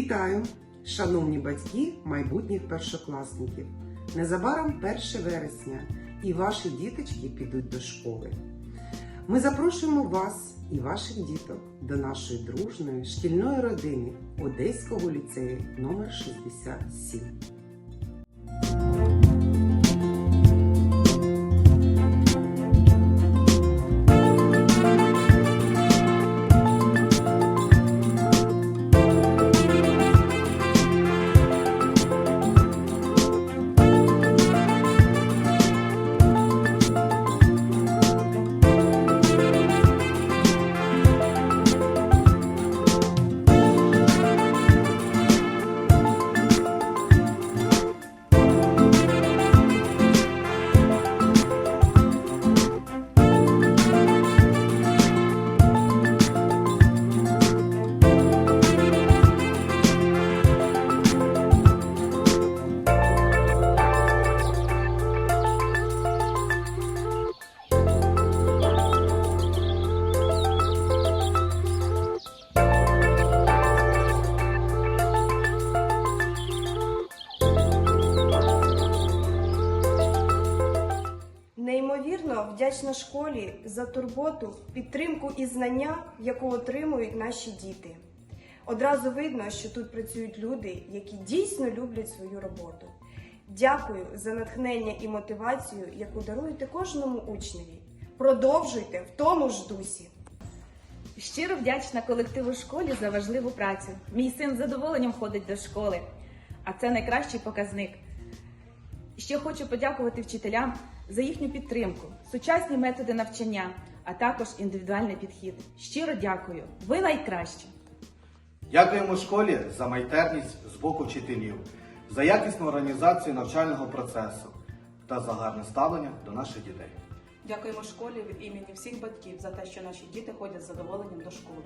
Вітаю, шановні батьки майбутніх першокласників. Незабаром 1 вересня і ваші діточки підуть до школи. Ми запрошуємо вас і ваших діток до нашої дружної шкільної родини Одеського ліцею номер 67. Вдячна школі за турботу, підтримку і знання, яку отримують наші діти. Одразу видно, що тут працюють люди, які дійсно люблять свою роботу. Дякую за натхнення і мотивацію, яку даруєте кожному учневі. Продовжуйте в тому ж дусі. Щиро вдячна колективу школі за важливу працю. Мій син з задоволенням ходить до школи, а це найкращий показник. Ще хочу подякувати вчителям за їхню підтримку, сучасні методи навчання, а також індивідуальний підхід. Щиро дякую. Ви найкращі! Дякуємо школі за майстерність з боку вчителів, за якісну організацію навчального процесу та за гарне ставлення до наших дітей. Дякуємо школі від імені всіх батьків за те, що наші діти ходять з задоволенням до школи.